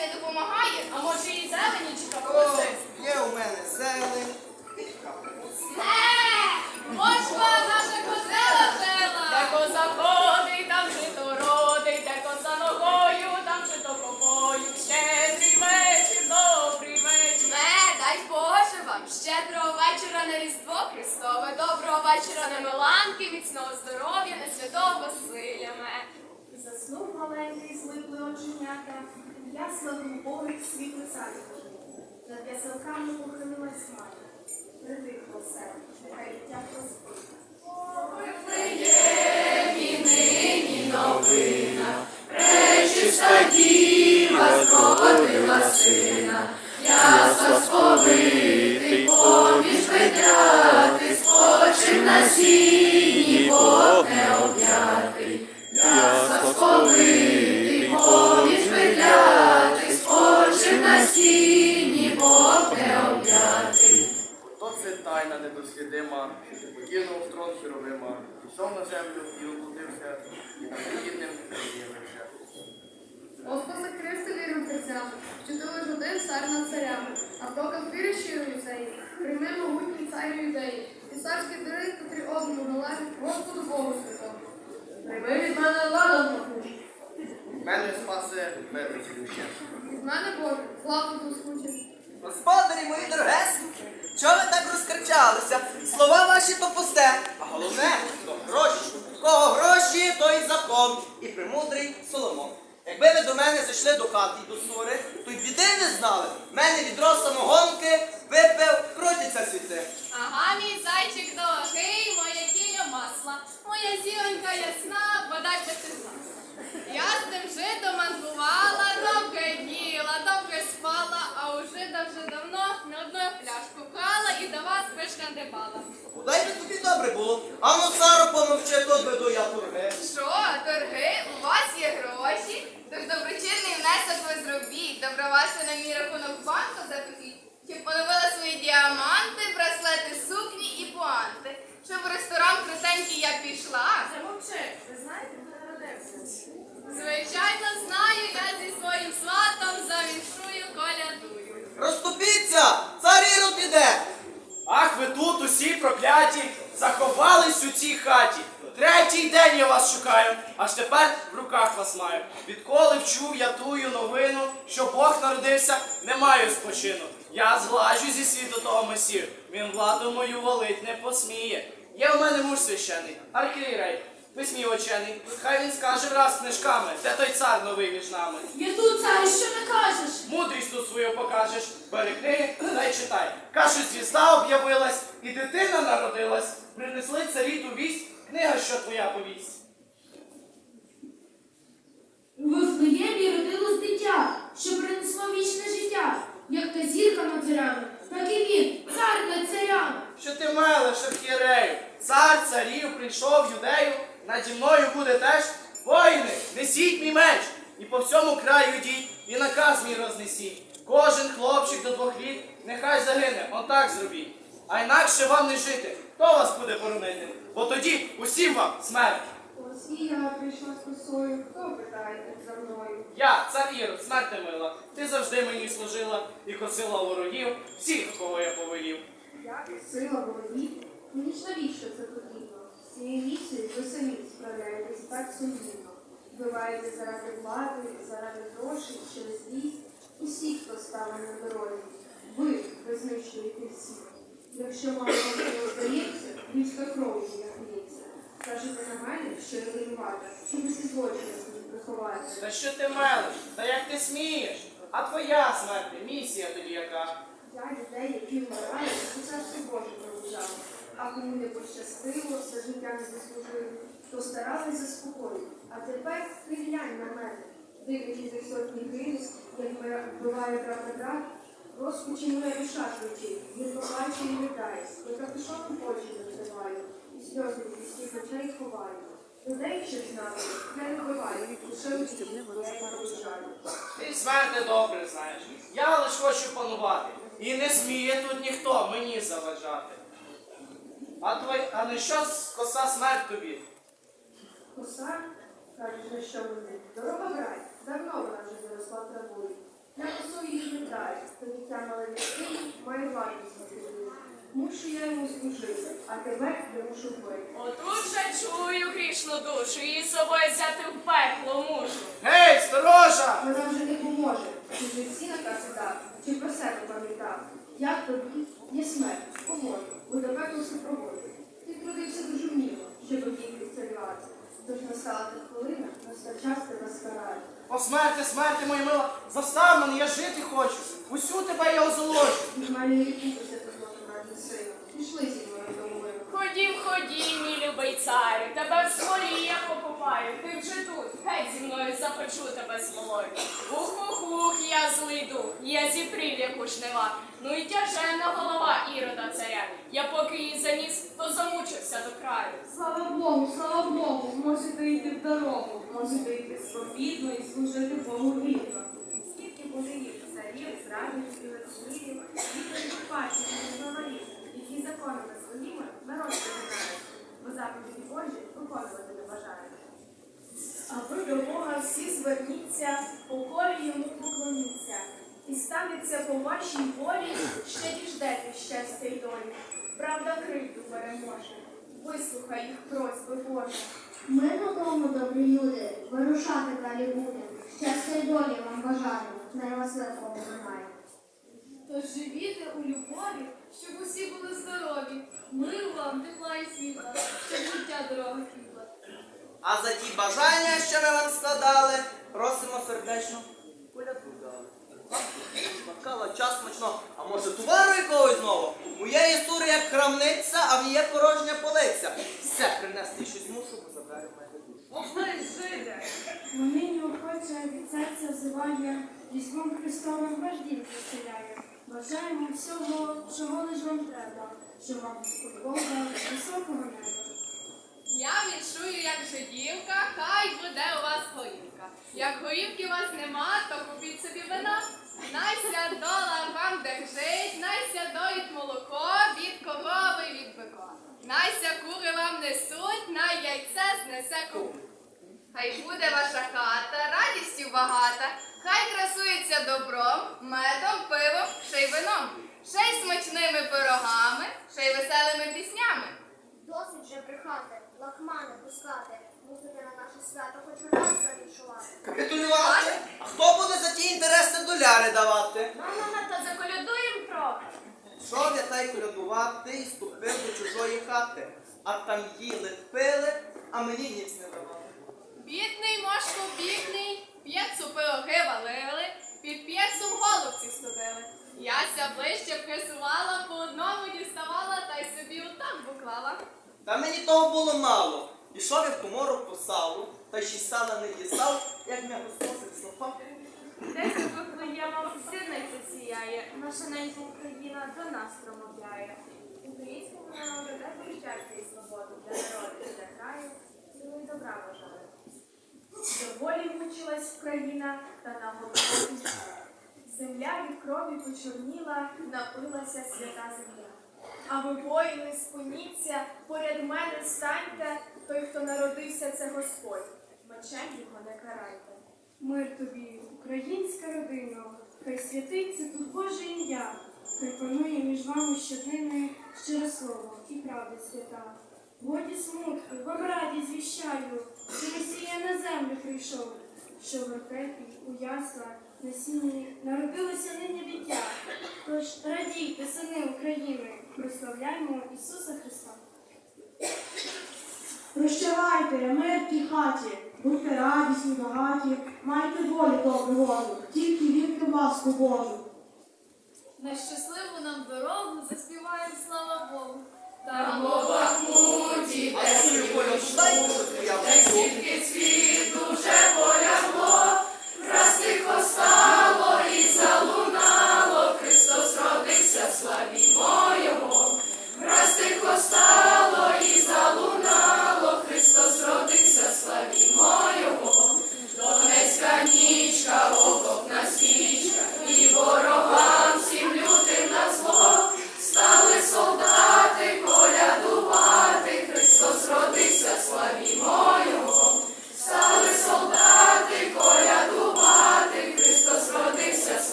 не допомагає? А може і зелені чи О, є у мене зелень. Мошва наша козела жила. Де коза ходить, там жито родить, де коза ногою, там жито копою. Щедрий вечір, добрий вечір. Не, дай Боже вам, щедрого вечора на Різдво Христове, доброго вечора на Миланки, міцного здоров'я, на святого Василя. Заснув маленький злиплий оченята, ясла глибових світлий садик. Над яселками похилилась мати. Притихло все, нехай дитя проспить. Сповитий поміж ведряти, спочив на сіні, Бог не об'ятий. Ясно сповитий поміж ведряти, спочив на сіні, Бог не об'ятий. То це тайна недослідима, покинув трон хіровима, пішов на землю і облудився, і над рідним з'явився. Господи Христе вірим серцями, що ти лиш один цар над царями, а в кроках віри щирої цей, прийми могутній царю юдеї, і царські дари, котрі одному належать Господу Богу Святому. Прийми від мене ладан пахучий, Мене спасе мир цілюща. від мене Боже, славу блискуче. Господарі мої дорогесенькі, чого ви так розкричалися? Слова ваші то пусте, а головне то гроші. Кого гроші, то і закон, і премудрий Соломон. Якби ви до мене зайшли до хати і до сури, то й біди не знали. В мене відро самогонки випив, крутиться світи. Ага, мій зайчик дорогий, моя кіля масла, моя зіронька ясна, би ти. Я з тим житом мандрувала, добре їла, добре спала, а у жида вже давно не одну пляшку крала і до вас вишкандибала. Куди би тобі добре було? А ну, Саро, помовчи, тут веду я турги. Що, торги, у вас є гроші? Щоб в ресторан крутенький я пішла. Замовчи, ви знаєте, де народився? Звичайно, знаю, я зі своїм сватом завіншую колядую. Розступіться! Цар Ірод іде! Ах, ви тут усі прокляті, заховались у цій хаті. Третій день я вас шукаю, аж тепер в руках вас маю. Відколи вчув я тую новину, що Бог народився, не маю спочину. Я зглажу зі світу того месію, він владу мою волить не посміє. Є в мене муж священий, архієрей, письмі очений. Хай він скаже враз книжками, де той цар новий між нами. Я тут царю, що не кажеш? Мудрість тут свою покажеш, бери книги та й читай. Кажуть, звізда об'явилась, і дитина народилась. Принесли царі ту вість, книга, що твоя повість. У Вифлеємі родилось дитя, що принесло вічне життя. Як та зірка над царями, так і він, цар над царями. Що ти мелеш, архієрею? Цар царів прийшов в юдею, наді мною буде теж. Воїни, несіть мій меч, і по всьому краю йдіть, і наказ мій рознесіть. Кожен хлопчик до двох літ, нехай загине, отак зробіть. А інакше вам не жити, хто вас буде боронити? Бо тоді усім вам смерть. Ось і я прийшла з косою, хто питаєте за мною? Я, цар Ірод, смерть мила, ти завжди мені служила і косила ворогів, всіх, кого я повелів. Я сила ворогів? Мені ж навіщо це потрібно? Цією місією ви самі справляєтесь так сумлінно. Вбиваєте заради влади, заради грошей, через злість. Усі, хто стане на дорозі. Ви, ви знищуєте всіх. Якщо вам не здається, людська кров не хліється. Кажете на мене, що не винувата, що ви всі злочини свої приховаєте. Та що ти мелиш? Та як ти смієш? А твоя смерть, місія тоді яка? Я людей, які вмирають, у царстві Боже проводжав. А кому не пощастило, все життя не заслужили, то старались заспокоїти. А тепер ти глянь на мене. Дивлячись за сотні гривень, як на брат, розпучі моя душа кричить, він плаче і літає, я капюшоном очі закриваю, і сльози від очей ховаю. Людей ще знати, не биваю, лише усіх, їх. Ти смерти добре знаєш. Я лиш хочу панувати. І не сміє тут ніхто мені заважати. А твой, а не що коса смерть тобі? Коса, кажуть, на що вони? Дорога брать, давно вона вже заросла травою. отямили віки, має вартість на тобі. Мушу я йому служити, а тебе я мушу вбити. Отут же чую грішну душу, її з собою взяти в пекло мушу. Гей, сторожа! Вона вже не поможе, чи вже всі накази дав, чи про себе пам'ятав. Як тобі є смерть, поможе, бо до пекло супроводить. Ти трудився дуже вміло, щоб обійти царювати. Тож настала та хвилина, настав час тебе скарати. О, смерти, смерти, моя мила, застав мене, я жити хочу. Усю тебе я озолочу. Від не відкупися турботу раді сину. Пішли зі мною до миру. Ходім, ходім, мій любий царю, тебе в смолі я покупаю, ти вже тут, геть зі запечу тебе смолою. Ух-ух-ух, я злий дух, я зіпрів, як у жнива, ну і тяжена голова ірода царя. Я поки її заніс, то замучився до краю. Слава Богу, слава Богу, можете йти в дорогу, можете йти спокійно і служити Богу вірно. Скільки їх царів, зрадників і лицемірів, їхніх партій і говорів, які законами своїми народ збирають, бо заповіді Божі виконувати не бажають. А ви до Бога всі зверніться, покорі йому поклоніться, і станеться по вашій волі, ще діждете щастя й долі. Правда криту переможе, вислухай їх просьби Боже. Ми додому, добрі люди, вирушати далі будемо. Щастя й долі вам бажаю, най вас легко немає. Тож живіте у любові, щоб усі були здорові. Миру вам, тепла і світла, щоб життя квітла. А за ті бажання, що ми вам складали, просимо сердечно коляду дали. Бакала, час смачно, а може товару якогось знову? Моєї сури як крамниця, а в її порожня полиця. Все, принести щось мушу, бо заберу мене душу. Жиде! Вони неохоче від серця взиває, військом Христовим вождів заселяє. Бажаємо всього, чого лиш вам треба, щоб вам від Бога високого неба. Я відчую, як жидівка, хай буде у вас горівка. Як горівки у вас нема, то купіть собі вина. Найся дола вам держить, найся доїть молоко від корови від бика. Найся кури вам несуть, най яйце знесе кур. Хай буде ваша хата, радістю багата, хай красується добром, медом, пивом, ще й вином, ще й смачними пирогами, ще й веселими піснями. Досить же брехати, лахмани пускати, мусите на наше свято хоч раз завіншувати. Капітулювати? А хто буде за ті інтереси доляри давати? Мама, та заколядуєм трохи. Що я та й колядувати і ступив до чужої хати, а там їли, пили, а мені ніц не давали. Бідний мошко, бідний, п'єцу пироги валили, під п'єцом голубці студили. Яся ближче присувала, по одному діставала та й собі у тамбу клала. Та мені того було мало. Пішов я в комору по салу, та ще й сала не дістав, як мене розкосить слопа. Десь у Вифлеєма зірниця сіяє, наша ненька Україна до нас промовляє. Українському народу дай щастя і свободу для народу для краю, сили й добра бажаю. Доволі мучилась Україна та на голову Земля від крові почорніла, напилася свята земля. А ви воїни, спиніться, поряд мене станьте, той, хто народився, це Господь. Мечем його не карайте. Мир тобі, українська родина, хай святиться тут Боже ім'я, хай панує між вами щоденне щире слово і правда свята. Годі смутку, вам раді звіщаю, що Месія на землю прийшов, що в вертепі, у яслах, на сіні народилося нині дитя. Тож радійте, сини України, прославляймо Ісуса Христа. Прощавайте, мир тій хаті, будьте радісні, багаті, майте волю добру Божу, тільки вірте в ласку Божу. На щасливу нам дорогу заспіваємо слава Богу. Там у Бахмуті, А я собі поляду, дай Боже, твоя світу вже полягло, враз тихо стало Враз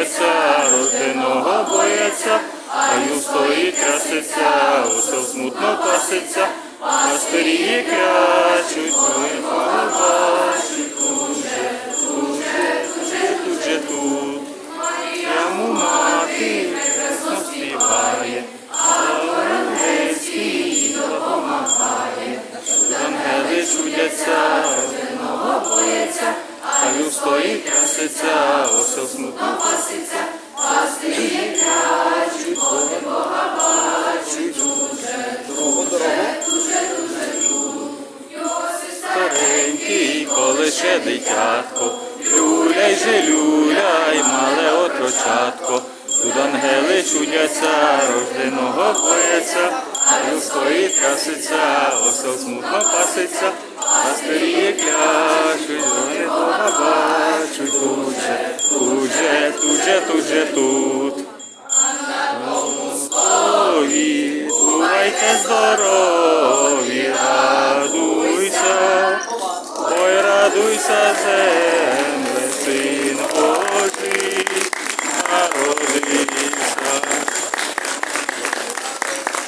чудяться, рожденого бояться, а ю стоїть краситься, усе смутно паситься, на крячуть, ой, ще дитятко, люляй же люляй, мале отрочатко, тут ангели чудяться, рожденого бояться, а ю стоїть краситься, осел смутно паситься, пастирі кляшуть, вони Бога бачуть, тут же, тут же, тут же, тут же, тут. Бувайте здорові,